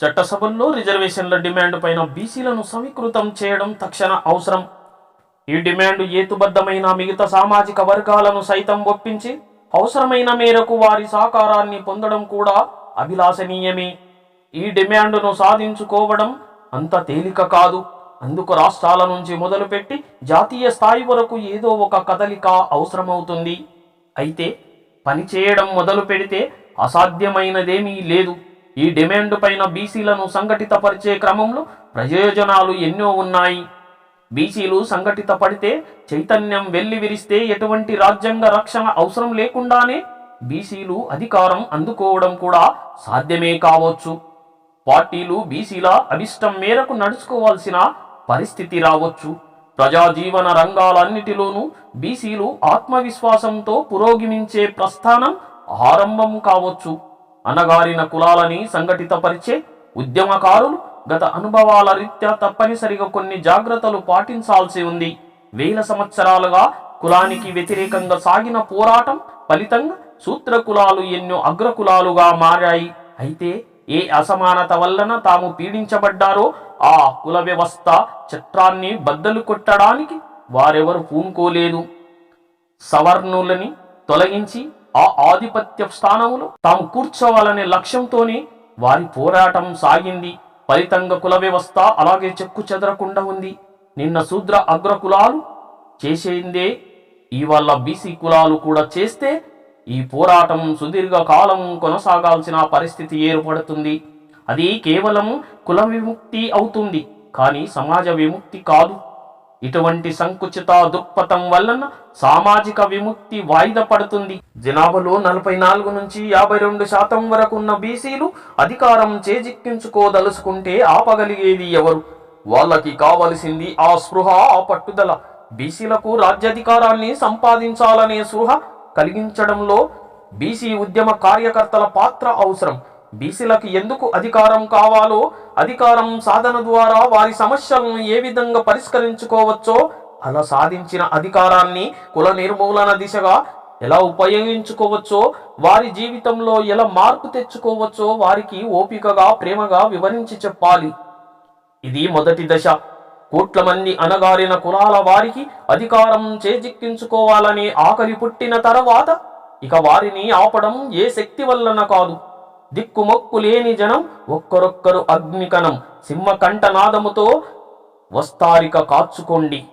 చట్టసభల్లో రిజర్వేషన్ల డిమాండ్ పైన బీసీలను సమీకృతం చేయడం తక్షణ అవసరం. ఈ డిమాండ్ ఏతుబద్ధమైన మిగతా సామాజిక వర్గాలను సైతం ఒప్పించి అవసరమైన మేరకు వారి సహకారాన్ని పొందడం కూడా అభిలాషణీయమే. ఈ డిమాండ్ను సాధించుకోవడం అంత తేలిక కాదు. అందుకు రాష్ట్రాల నుంచి మొదలుపెట్టి జాతీయ స్థాయి వరకు ఏదో ఒక కదలిక అవసరమవుతుంది. అయితే పని చేయడం మొదలు పెడితే అసాధ్యమైనదేమీ లేదు. ఈ డిమాండ్ పైన బీసీలను సంఘటితపరిచే క్రమంలో ప్రయోజనాలు ఎన్నో ఉన్నాయి. బీసీలు సంఘటిత పడితే చైతన్యం వెళ్ళి విరిస్తే ఎటువంటి రాజ్యాంగ రక్షణ అవసరం లేకుండానే బీసీలు అధికారం అందుకోవడం కూడా సాధ్యమే కావచ్చు. పార్టీలు బీసీల అభిష్టం మేరకు నడుచుకోవాల్సిన పరిస్థితి రావచ్చు. ప్రజాజీవన రంగాలన్నిటిలోనూ బీసీలు ఆత్మవిశ్వాసంతో పురోగమించే ప్రస్థానం ఆరంభం కావచ్చు. అనగారిన కులాలని సంఘటితపరిచే ఉద్యమకారులు గత అనుభవాల రీత్యా తప్పనిసరిగా కొన్ని జాగ్రత్తలు పాటించాల్సి ఉంది. వేల సంవత్సరాలుగా కులానికి వ్యతిరేకంగా సాగిన పోరాటం ఫలితంగా సూత్ర కులాలు ఎన్నో అగ్రకులాలుగా మారాయి. అయితే ఏ అసమానత వలన తాము పీడించబడ్డారో ఆ కుల వ్యవస్థ చట్టాన్ని బద్దలు కొట్టడానికి వారెవరు పూనుకోలేదు. సవర్ణులని తొలగించి ఆ ఆధిపత్య స్థానమును తాము కూర్చోవాలనే లక్ష్యంతోనే వారి పోరాటం సాగింది. ఫలితంగా కుల వ్యవస్థ అలాగే చెక్కు చెదరకుండా ఉంది. నిన్న శూద్ర అగ్ర కులాలు చేసేందే ఇవాళ బీసీ కులాలు కూడా చేస్తే ఈ పోరాటం సుదీర్ఘ కాలం కొనసాగాల్సిన పరిస్థితి ఏర్పడుతుంది. అది కేవలం కుల విముక్తి అవుతుంది. కానీ సమాజ విముక్తి కాదు. ఇటువంటి సంకుచిత దృక్పథం వలన సామాజిక విముక్తి వాయిదా పడుతుంది. జనాభాలో నలభై నాలుగు నుంచి యాభై రెండు శాతం వరకు ఉన్న బీసీలు అధికారం చేజిక్కించుకోదలుచుకుంటే ఆపగలిగేది ఎవరు? వాళ్ళకి కావలసింది ఆ స్పృహ ఆ పట్టుదల. బీసీలకు రాజ్యాధికారాన్ని సంపాదించాలనే స్పృహ కలిగించడంలో బీసీ ఉద్యమ కార్యకర్తల పాత్ర అవసరం. బీసీలకు ఎందుకు అధికారం కావాలో అధికారం సాధన ద్వారా వారి సమస్యలను ఏ విధంగా పరిష్కరించుకోవచ్చో అలా సాధించిన అధికారాన్ని కుల నిర్మూలన దిశగా ఎలా ఉపయోగించుకోవచ్చో వారి జీవితంలో ఎలా మార్పు తెచ్చుకోవచ్చో వారికి ఓపికగా ప్రేమగా వివరించి చెప్పాలి. ఇది మొదటి దశ. కోట్ల మంది అనగారిన కులాల వారికి అధికారం చేజిక్కించుకోవాలని ఆకలి పుట్టిన తర్వాత ఇక వారిని ఆపడం ఏ శక్తి వల్లన కాదు. దిక్కుమొక్కు లేని జనం ఒక్కరొక్కరు అగ్నికణం సింహకంఠనాదముతో వస్తారిక కాచుకోండి.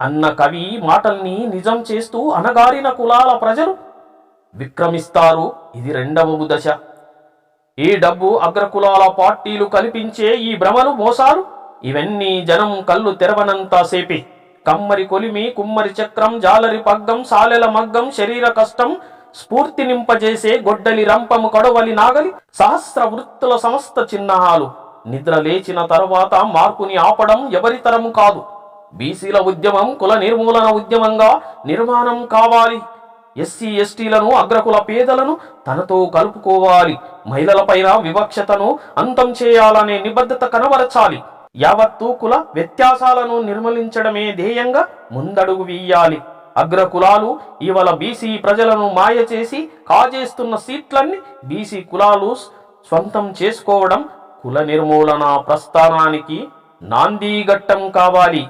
అన్న కవి మాటల్ని నిజం చేస్తూ అనగారిన కులాల ప్రజలు విక్రమిస్తారు. ఇది రెండవ దశ. ఈ డబ్బు అగ్రకులాల పార్టీలు కల్పించే ఈ భ్రమలు మోసాలు. ఇవన్నీ జనం కళ్ళు తెరవనంత సేపే. కమ్మరి కొలిమి కుమ్మరి చక్రం జాలరి పగ్గం సాలెల మగ్గం శరీర కష్టం స్ఫూర్తి నింపజేసే గొడ్డలి రంపము కొడవలి నాగలి సహస్ర వృత్తుల సమస్త చిహ్నాలు నిద్ర లేచిన తర్వాత మార్పుని ఆపడం ఎవరి తరము కాదు. బీసీల ఉద్యమం కుల నిర్మూలన ఉద్యమంగా నిర్మాణం కావాలి. ఎస్సీ ఎస్టీలను అగ్రకుల పేదలను తనతో కలుపుకోవాలి. మహిళలపైన వివక్షతను అంతం చేయాలనే నిబద్ధత కనబరచాలి. యావత్తు కుల వ్యత్యాసాలను నిర్మూలించడమే ధ్యేయంగా ముందడుగు వీయాలి. అగ్ర కులాలు ఇవాళ బీసీ ప్రజలను మాయ చేసి కాజేస్తున్న సీట్లన్నీ బీసీ కులాలు స్వంతం చేసుకోవడం కుల నిర్మూలన ప్రస్థానానికి నాందీఘట్టం కావాలి.